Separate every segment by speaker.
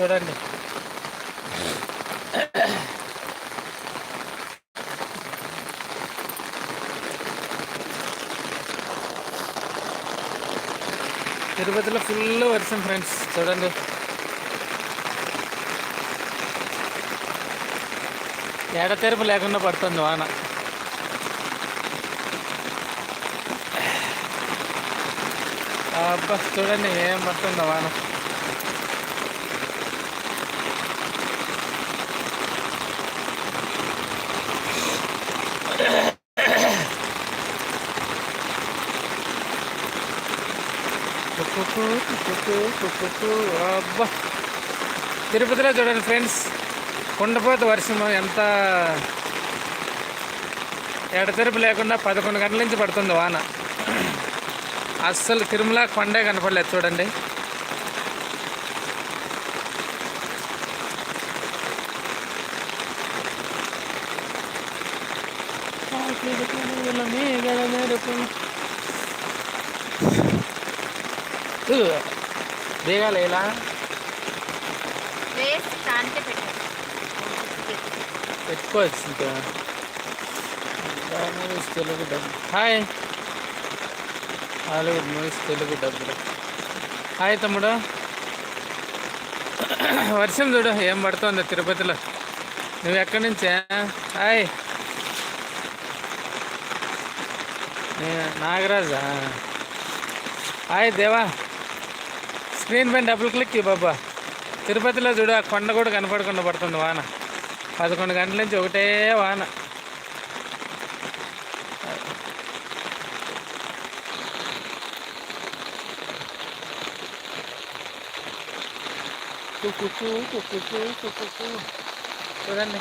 Speaker 1: చూడండి. తిరుపతిలో ఫుల్ వర్షం ఫ్రెండ్స్ చూడండి. ఏడతెరుపు లేకుండా పడుతుంది వాన. అబ్బా చూడండి ఏం పడుతుందో వాన. అబ్బా. తిరుపతిలో చూడండి ఫ్రెండ్స్ కుండపోత వర్షం ఎంత ఎడతెరుపు లేకుండా పదకొండు గంటల నుంచి పడుతుంది వాన. అస్సలు తిరుమల కొండే కనపడలేదు చూడండి. దిగాలి ఇలా పెట్టుకోవచ్చు ఇంకా. మూవీస్ తెలుగు డబ్బు హాయ్ హాలీవుడ్ మూవీస్ తెలుగు డబ్బులు. హాయ్ తమ్ముడు. వర్షం చూడు ఏం పడుతుంది తిరుపతిలో? నువ్వు ఎక్కడి నుంచే? Hi Nagaraja? Hi Deva. Screen పైన డబుల్ క్లిక్ బాబా. తిరుపతిలో చూడు ఆ కొండ కూడా కనపడకుండా పడుతుంది వాన. పదకొండు గంటల నుంచి ఒకటే వాన. చూడండి.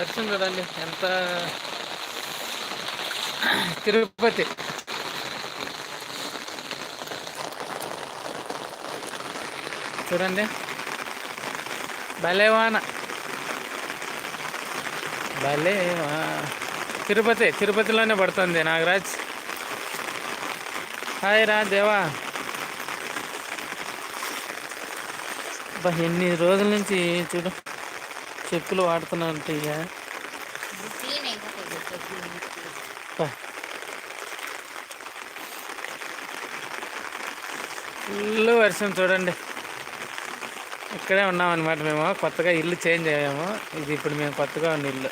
Speaker 1: వర్షం చూడండి. ఎంత? తిరుపతి. చూడండి. భలేవాన భలే తిరుపతి తిరుపతిలోనే పడుతుంది నాగరాజ్. హాయ్ రా దేవా. ఎన్ని రోజుల నుంచి చూడు చెప్పులు వాడుతున్నా అంటే ఇక ఫుల్ వర్షం చూడండి. ఇక్కడే ఉన్నాం అనమాట మేము కొత్తగా ఇల్లు చేంజ్ అయ్యాము ఇది ఇప్పుడు మేము కొత్తగా ఉన్న ఇల్లు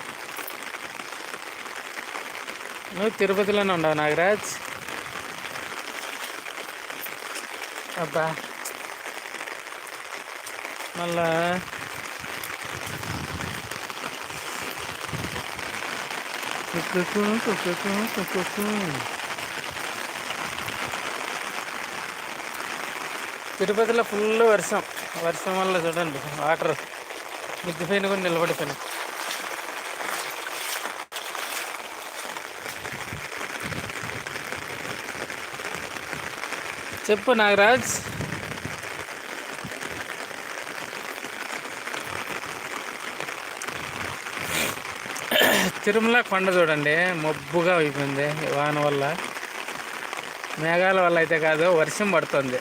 Speaker 1: నువ్వు తిరుపతిలోనే ఉండవు నాగరాజ్ అబ్బా మళ్ళా కుక్కుకు, కుక్కుకు, కుక్కుకు. తిరుపతిలో ఫుల్ వర్షం. వర్షం వల్ల చూడండి వాటర్ మిద్దిపైన కూడా నిలబడిపోయినాయి చెప్పు నాగరాజ్. తిరుమల కొండ చూడండి మబ్బుగా అయిపోయింది వాన వల్ల. మేఘాల వల్ల అయితే కాదు వర్షం పడుతుంది.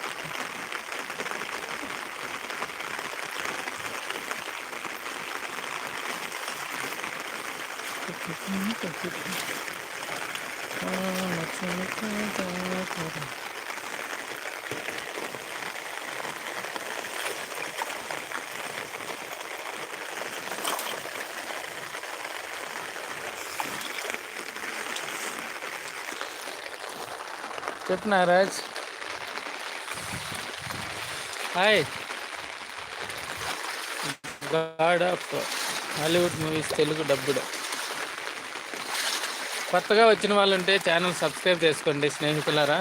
Speaker 1: చెప్పు Nagaraj hi. God of Hollywood movies Telugu డబ్బుడు. కొత్తగా వచ్చిన వాళ్ళు ఉంటే ఛానల్ సబ్స్క్రైబ్ చేసుకోండి స్నేహితులారా.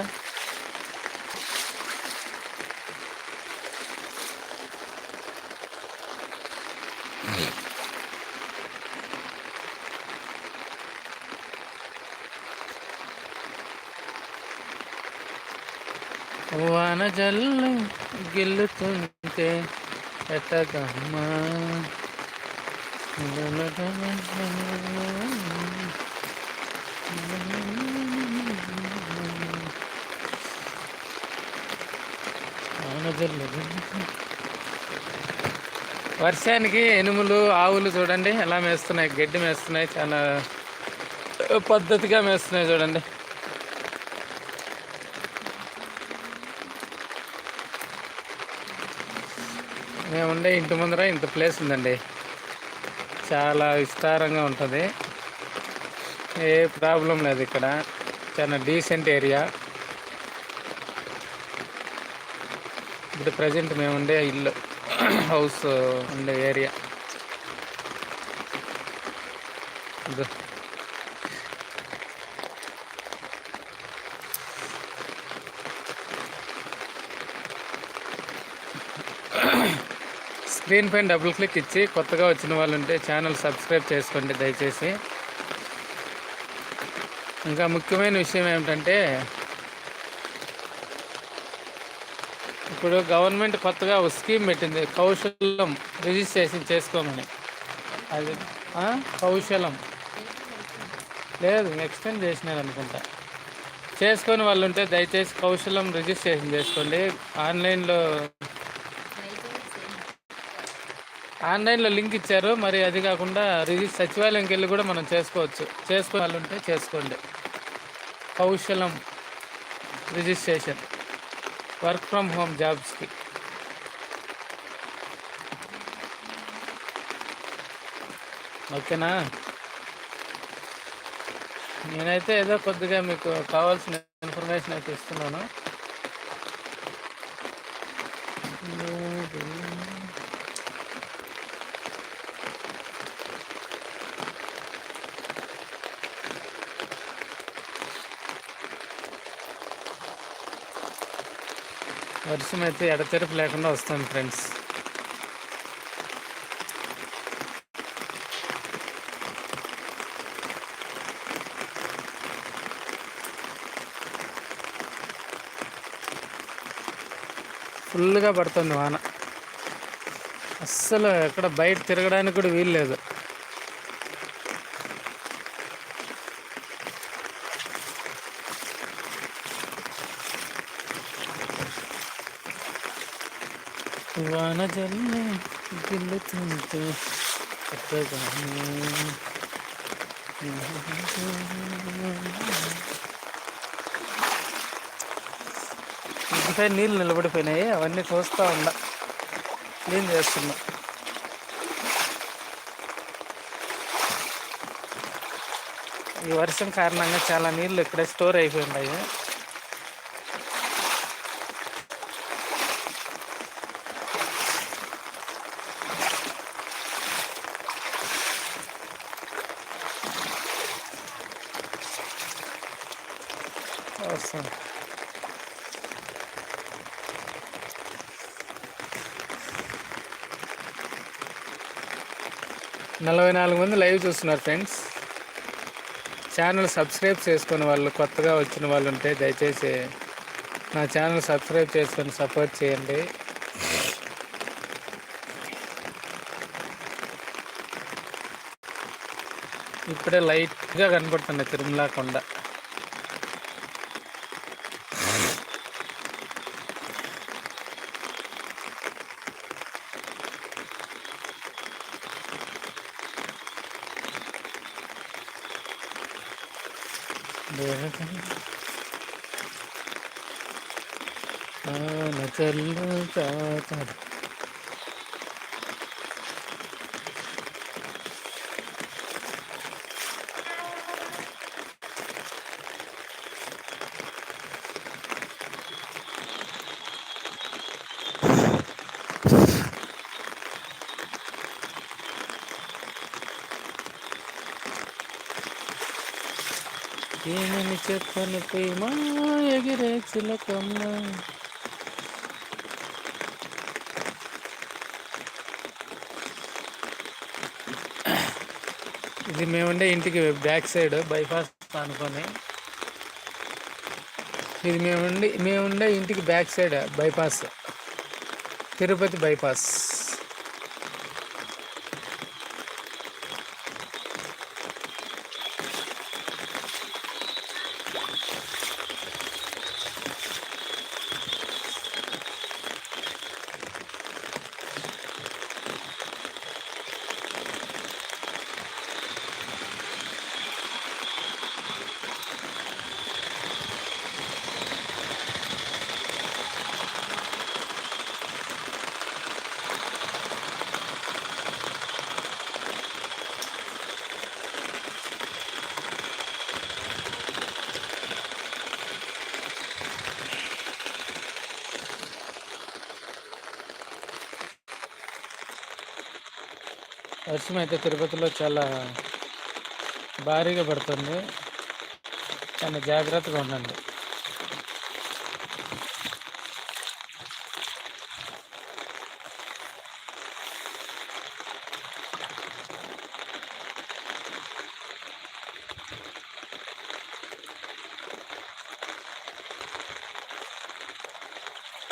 Speaker 1: వాన జల్లు గిల్లుతుంటే ఎట్టగమ్మా? వర్షానికి ఎనుములు ఆవులు చూడండి ఎలా మేస్తున్నాయి గడ్డి మేస్తున్నాయి చాలా పద్ధతిగా మేస్తున్నాయి చూడండి. మేముండే ఇంటి ముందర ఇంత ప్లేస్ ఉందండి. చాలా విస్తారంగా ఉంటుంది. ఏ ప్రాబ్లం లేదు ఇక్కడ. చాలా డీసెంట్ ఏరియా ఇప్పుడు ప్రజెంట్ మేము ఉండే ఇల్లు హౌస్ ఉండే ఏరియా స్క్రీన్ పైన డబుల్ క్లిక్ ఇచ్చి కొత్తగా వచ్చిన వాళ్ళు ఉంటే ఛానల్ సబ్స్క్రైబ్ చేసుకోండి దయచేసి. ఇంకా ముఖ్యమైన విషయం ఏమిటంటే ఇప్పుడు గవర్నమెంట్ కొత్తగా ఒక స్కీమ్ పెట్టింది కౌశలం రిజిస్ట్రేషన్ చేసుకోమని. అది కౌశలం. లేదు ఎక్స్టెండ్ చేసినారు అనుకుంటా. చేసుకొని వాళ్ళు ఉంటే దయచేసి కౌశలం రిజిస్ట్రేషన్ చేసుకోండి. ఆన్లైన్లో ఆన్లైన్లో లింక్ ఇచ్చారు మరి అది కాకుండా రిజిస్ సచివాలయంకి వెళ్ళి కూడా మనం చేసుకోవచ్చు. చేసుకునే వాళ్ళు ఉంటే చేసుకోండి. Kaushalam registration. Work from home జాబ్స్కి ఓకేనా? నేనైతే ఏదో కొద్దిగా మీకు కావాల్సిన ఇన్ఫర్మేషన్ అయితే ఇస్తున్నాను. వర్షం అయితే ఎడతెరపు లేకుండా వస్తుంది ఫ్రెండ్స్. ఫుల్గా పడుతుంది వాన. అస్సలు ఎక్కడ బయట తిరగడానికి కూడా వీలు లేదు వాన జల్లి గిల్లుతుంటే నీళ్ళు నిలబడిపోయినాయి. అవన్నీ చూస్తూ ఉన్నా. క్లీన్ చేస్తున్నా. ఈ వర్షం కారణంగా చాలా నీళ్ళు ఇక్కడే స్టోర్ అయిపోయి ఉన్నాయి వస్తుంది నలభై నాలుగు మంది లైవ్ చూస్తున్నారు ఫ్రెండ్స్. ఛానల్ సబ్స్క్రైబ్ చేసుకుని వాళ్ళు కొత్తగా వచ్చిన వాళ్ళు ఉంటే దయచేసి నా ఛానల్ సబ్స్క్రైబ్ చేసుకొని సపోర్ట్ చేయండి. ఇప్పుడే లైట్గా కనపడుతుంది తిరుమల కొండ ఏమని చెప్పను ప్రేమ ఎగిరే చిలకమ్మ ఇది మేముండే ఇంటికి బ్యాక్ సైడ్ బైపాస్ అనుకొని. ఇది మేముండి మేముండే ఇంటికి back side bypass. Tirupati bypass. వర్షం అయితే తిరుపతిలో చాలా భారీగా పడుతుంది చాలా జాగ్రత్తగా ఉండండి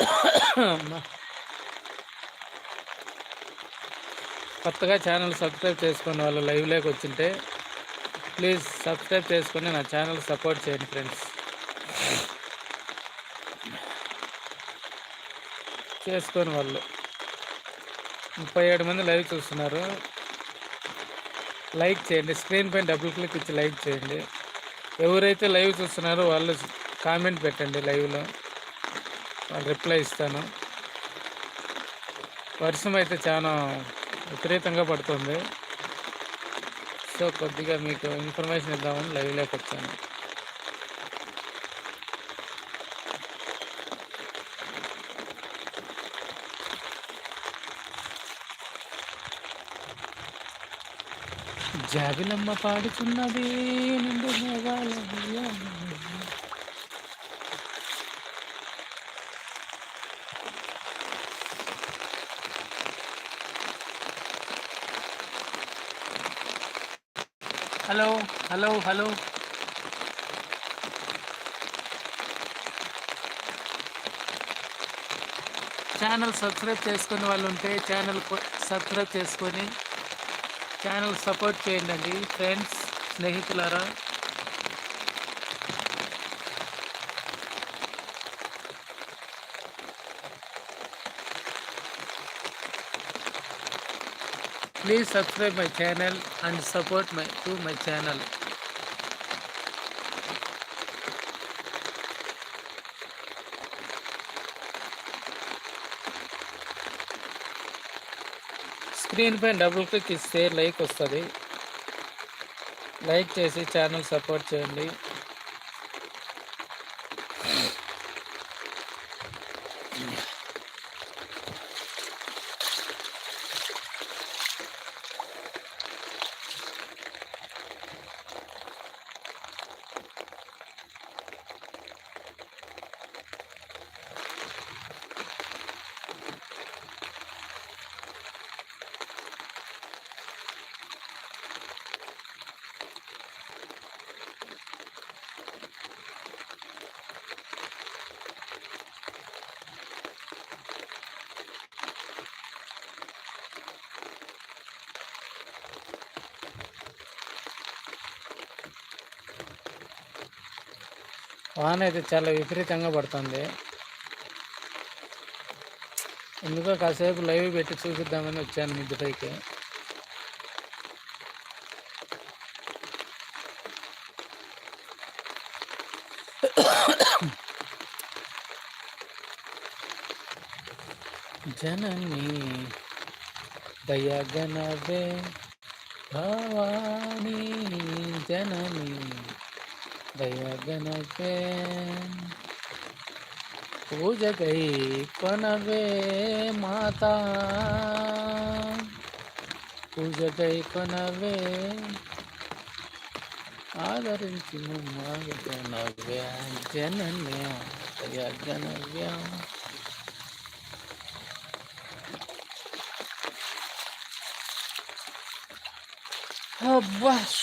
Speaker 1: అమ్మా. కొత్తగా ఛానల్ సబ్స్క్రైబ్ చేసుకున్న వాళ్ళు లైవ్లోకి వచ్చింటే ప్లీజ్ సబ్స్క్రైబ్ చేసుకుని నా ఛానల్ సపోర్ట్ చేయండి ఫ్రెండ్స్. చేసుకొని వాళ్ళు. ముప్పై ఏడు మంది లైవ్ చూస్తున్నారు. లైక్ చేయండి. స్క్రీన్ పైన డబుల్ క్లిక్ ఇచ్చి లైక్ చేయండి. ఎవరైతే లైవ్ చూస్తున్నారో వాళ్ళు కామెంట్ పెట్టండి లైవ్లో వాళ్ళు రిప్లై ఇస్తాను. వర్షం అయితే చాలా విపరీతంగా పడుతుంది. సో కొద్దిగా మీకు ఇన్ఫర్మేషన్ ఇద్దామని లైవ్లోకి వచ్చాను. జాబిలమ్మ పాడుచున్నది నిండు మేఘాల హలో హలో. ఛానల్ సబ్స్క్రైబ్ చేసుకునే వాళ్ళు ఉంటే ఛానల్ సబ్స్క్రైబ్ చేసుకొని ఛానల్ సపోర్ట్ చేయండి ఫ్రెండ్స్ స్నేహితులారా. Please subscribe my channel and support my to my channel screen పైన డబుల్ క్లిక్ ఇస్తే లైక్ వస్తుంది. లైక్ చేసి ఛానల్ సపోర్ట్ చేయండి. వాన అయితే చాలా విపరీతంగా పడుతుంది. ఎందుకో కాసేపు లైవ్ పెట్టి చూపిద్దామని వచ్చాను మిద్ది పైకి జనని దయగనవే భవానీ జనని దయగనవే పూజకై కొనవే మాతా పూజకై కొనవే ఆదరించి మాగనవ్య జనన్య దయగనవ్య అబ్బా రమ రమ ఓ Rama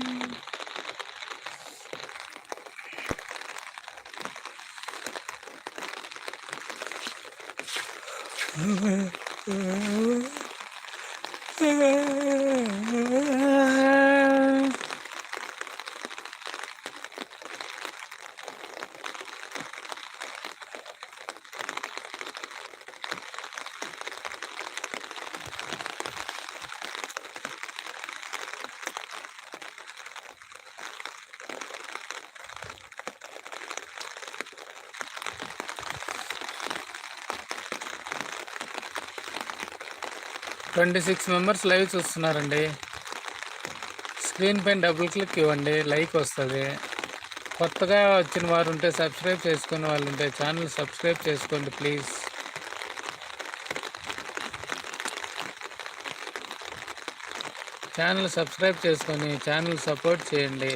Speaker 1: twenty six members live చూస్తున్నారండి. స్క్రీన్ పైన డబుల్ క్లిక్ ఇవ్వండి లైక్ వస్తుంది. కొత్తగా వచ్చిన వారు ఉంటే సబ్స్క్రైబ్ చేసుకునే వాళ్ళు ఉంటే ఛానల్ సబ్స్క్రైబ్ చేసుకోండి ప్లీజ్. ఛానల్ సబ్స్క్రైబ్ చేసుకొని ఛానల్ సపోర్ట్ చేయండి.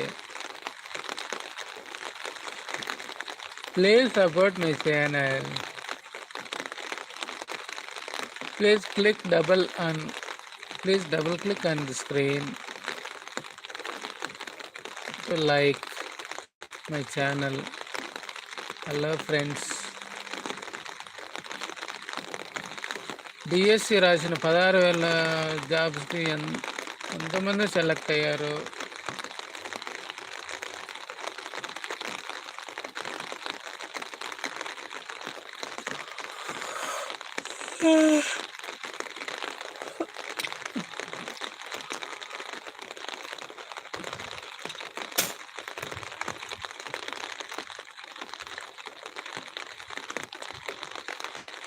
Speaker 1: Please support my channel. Please click double on please double click on the screen to like my channel hello friends DSC రాసిన పదహారు వేల జాబ్స్కి ఎంతమంది సెలెక్ట్ అయ్యారు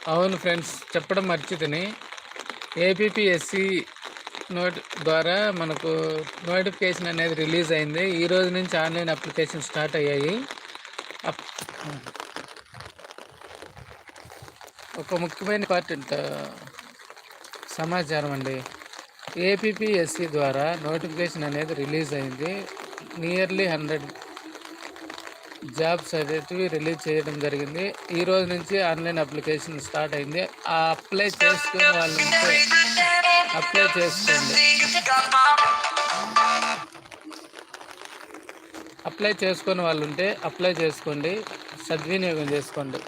Speaker 1: అవును ఫ్రెండ్స్ చెప్పడం మర్చితిని ఏపీఎస్సి నోట్ ద్వారా మనకు నోటిఫికేషన్ అనేది రిలీజ్ అయింది. ఈ రోజు నుంచి ఆన్లైన్ అప్లికేషన్ స్టార్ట్ అయ్యాయి. అప్- ఒక ముఖ్యమైన ఇంపార్టెంట్ సమాచారం అండి. ఏపీఎస్సి ద్వారా నోటిఫికేషన్ అనేది రిలీజ్ అయింది. నియర్లీ హండ్రెడ్ జాబ్స్ అనేటివి రిలీజ్ చేయడం జరిగింది. ఈ రోజు నుంచి ఆన్లైన్ అప్లికేషన్ స్టార్ట్ అయింది. ఆ అప్లై చేసుకునే వాళ్ళు ఉంటే అప్లై చేసుకోండి. అప్లై చేసుకునే వాళ్ళు ఉంటే అప్లై చేసుకోండి. సద్వినియోగం చేసుకోండి.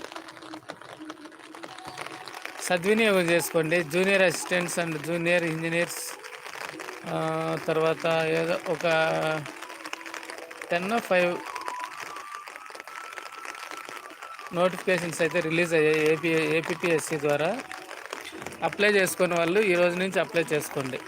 Speaker 1: సద్వినియోగం చేసుకోండి. Junior assistants and junior engineers తర్వాత ఏదో ఒక టెన్ ఫైవ్ నోటిఫికేషన్స్ అయితే రిలీజ్ అయ్యాయి. ఏపీ ఏపీఎస్సి ద్వారా అప్లై చేసుకునే వాళ్ళు ఈ రోజు నుంచి అప్లై చేసుకోండి.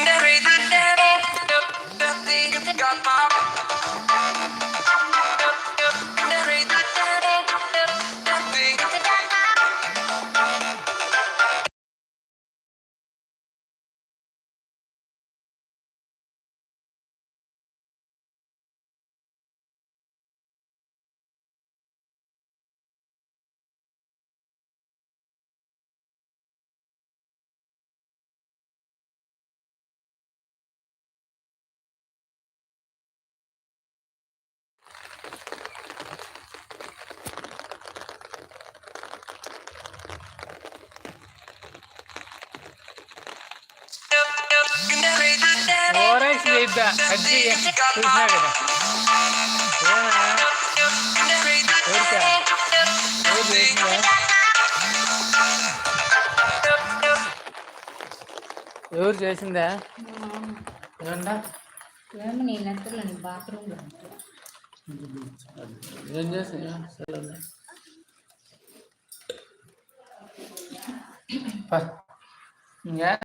Speaker 1: ఓరెంజ్ చేయద్దా అది చూసినా వయసు కదా ఎవరు చేసిందా? ఏమన్నా?
Speaker 2: ఏమో